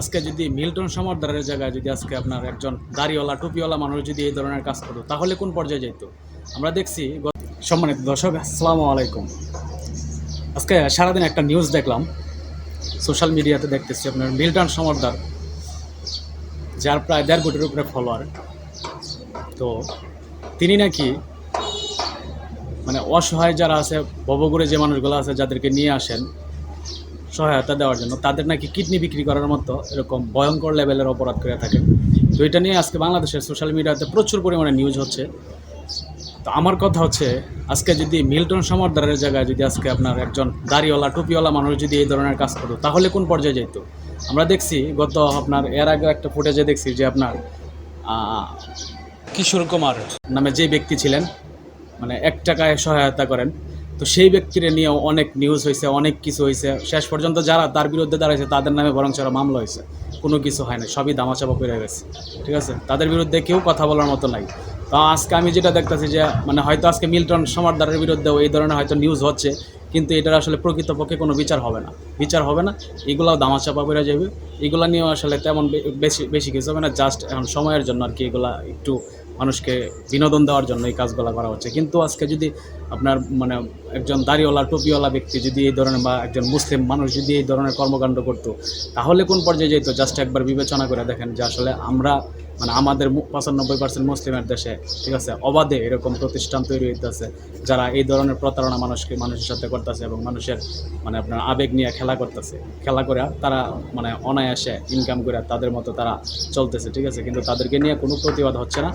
আজকে যদি মিল্টন সমারদারের জায়গায় যদি আজকে আপনার একজন দাড়িওয়ালা, টুপিওয়ালা মানুষ যদি এই ধরনের কাজ করতো, তাহলে কোন পর্যায়ে যেত আমরা দেখছি সম্মানিত দর্শক, আসসালামু আলাইকুম। আজকে সারাদিন একটা নিউজ দেখলাম সোশ্যাল মিডিয়াতে দেখতেছি আপনার মিল্টন সমারদার যার প্রায় দেড় কোটির উপরে ফলোয়ার তো তিনি নাকি মানে অসহায় যারা আছে ভবগুড়ে যে মানুষগুলো আছে, যাদেরকে নিয়ে আসেন সহায়তা দেওয়ার জন্য। তাদের নাকি কিডনি বিক্রি করার মতো এরকম ভয়ঙ্কর লেভেলের অপরাধ করে থাকে। তো এটা নিয়ে আজকে বাংলাদেশের সোশ্যাল মিডিয়াতে প্রচুর পরিমাণে নিউজ হচ্ছে। তো আমার কথা হচ্ছে, আজকে যদি মিল্টন সমারদারের জায়গায় যদি আজকে আপনার একজন দাড়িওয়ালা, টুপিওয়ালা মানুষ যদি এই ধরনের কাজ করতো, তাহলে কোন পর্যায়ে যেত আমরা দেখছি, গত আপনার, এর আগে একটা ফুটেজে দেখছি যে আপনার কিশোর কুমার নামে যে ব্যক্তি ছিলেন মানে এক টাকায় সহায়তা করেন তো সেই ব্যক্তিরে নিয়েও অনেক নিউজ হয়েছে অনেক কিছু হয়েছে শেষ পর্যন্ত যারা তার বিরুদ্ধে দাঁড়াইছে, তাদের নামে বরং সেরা মামলা হয়েছে কোনো কিছু হয় না সবই দামাচাপা করে গেছে, ঠিক আছে? তাদের বিরুদ্ধে কেউ কথা বলার মতো নাই। তো আজকে আমি যেটা দেখতেছি যে মানে হয়তো আজকে মিল্টন সমারদারের বিরুদ্ধেও এই ধরনের হয়তো নিউজ হচ্ছে, কিন্তু এটার আসলে প্রকৃতপক্ষে কোনো বিচার হবে না। বিচার হবে না, এগুলাও দামাচাপা করে যাবে এগুলা নিয়েও আসলে তেমন বেশি বেশি কিছু হবে না জাস্ট এখন সময়ের জন্য আর কি এগুলা একটু মানুষকে বিনোদন দেওয়ার জন্য এই কাজগুলো করা হচ্ছে। কিন্তু আজকে যদি আপনার মানে একজন দাড়িওয়ালা, টুপিওয়ালা ব্যক্তি যদি এই ধরনের বা একজন মুসলিম মানুষ যদি এই ধরনের কর্মকাণ্ড করতো, তাহলে কোন পর্যায়ে যেত? জাস্ট একবার বিবেচনা করে দেখেন যে আসলে আমরা মানে আমাদের পঁচানব্বই পার্সেন্ট মুসলিমের দেশে, ঠিক আছে? অবাধে এরকম প্রতিষ্ঠান তৈরি হইতেছে, যারা এই ধরনের প্রতারণা মানুষকে, মানুষের সাথে করতেছে এবং মানুষের মানে আপনার আবেগ নিয়ে খেলা করতেছে। খেলা করে তারা মানে অনায়াসে ইনকাম করে তাদের মতো তারা চলতেছে, ঠিক আছে? কিন্তু তাদেরকে নিয়ে কোনো প্রতিবাদ হচ্ছে না।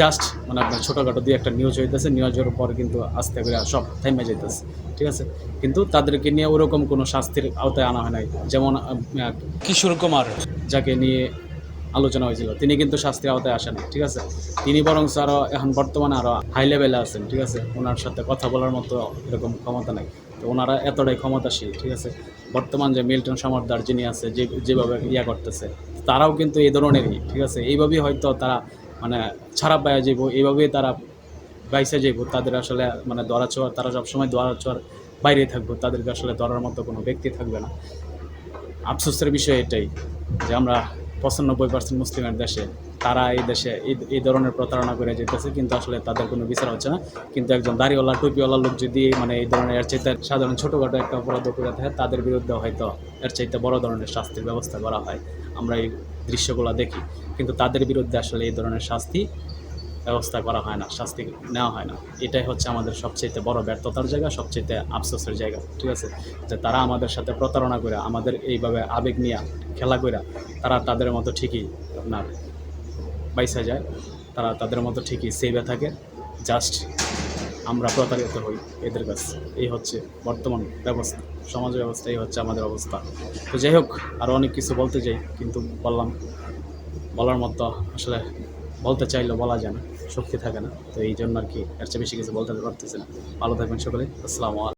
জাস্ট মানে আপনার ছোটোখাটো দিয়ে একটা নিউজ হইতেছে নিউজের পর কিন্তু আস্তে করে সব থেমে যেতেছে ঠিক আছে? কিন্তু তাদেরকে নিয়ে ওরকম কোনো শাস্তির আওতায় আনা হয় নাই। যেমন কিশোর কুমার, যাকে নিয়ে আলোচনা হয়েছিল। তিনি কিন্তু শাস্তির আওতায় আসেন ঠিক আছে? তিনি বরং আরও এখন বর্তমানে আরও হাই লেভেলে আছেন, ঠিক আছে? ওনার সাথে কথা বলার মতো এরকম ক্ষমতা নাই। তো ওনারা এতটাই ক্ষমতাশীল, ঠিক আছে? বর্তমান যে মিল্টন সমারদার যিনি আছে, যে, যেভাবে ইয়া করতেছে, তারাও কিন্তু এই ধরনেরই, ঠিক আছে? এইভাবেই হয়তো তারা মানে ছাড়া পায়া যাইব, এইভাবেই তারা বাইসে যাইব। তাদের আসলে মানে ধরা ছোঁয়ার তারা সবসময় ধরা ছোঁয়ার বাইরে থাকব, তাদেরকে আসলে ধরার মতো কোনো ব্যক্তি থাকবে না। আফসোসের বিষয় এটাই যে আমরা পঁচানব্বই পার্সেন্ট মুসলিমের দেশে, তারা এই দেশে এই ধরনের প্রতারণা করে যেতেছে, কিন্তু আসলে তাদের কোনো বিচার হচ্ছে না। কিন্তু একজন দাড়িওয়ালা, টুপিওয়ালা লোক যদি মানে এই ধরনের এর চাইতে সাধারণ ছোটোখাটো একটা অপরাধ করে থাকে তাদের বিরুদ্ধে হয়তো এর চাইতে বড় ধরনের শাস্তির ব্যবস্থা করা হয়। আমরা এই দৃশ্যগুলো দেখি। কিন্তু তাদের বিরুদ্ধে আসলে এই ধরনের শাস্তি ব্যবস্থা করা হয় না, শাস্তি নেওয়া হয় না। এটাই হচ্ছে আমাদের সবচেয়ে বড় ব্যর্থতার জায়গা সবচেয়ে আফসোসের জায়গা, ঠিক আছে? যে তারা আমাদের সাথে প্রতারণা করে, আমাদের এইভাবে আবেগ নিয়ে খেলা করে তারা তাদের মতো ঠিকই আপনার বাইসা যায়। তারা তাদের মতো ঠিকই সেভে থাকে। জাস্ট আমরা প্রতারিত হই এদের কাছে। এই হচ্ছে বর্তমান ব্যবস্থা। সমাজ ব্যবস্থা, এই হচ্ছে আমাদের অবস্থা। তো যাই হোক আরও অনেক কিছু বলতে চাই, কিন্তু বললাম, বলার মতো আসলে বলতে চাইলেও বলা যায় না, শক্তি থাকে না। তো এই জন্য আর কি, এর চেয়ে বেশি কিছু বলতে পারতেছি না। ভালো থাকবেন সকলে। আসসালামু আলাইকুম।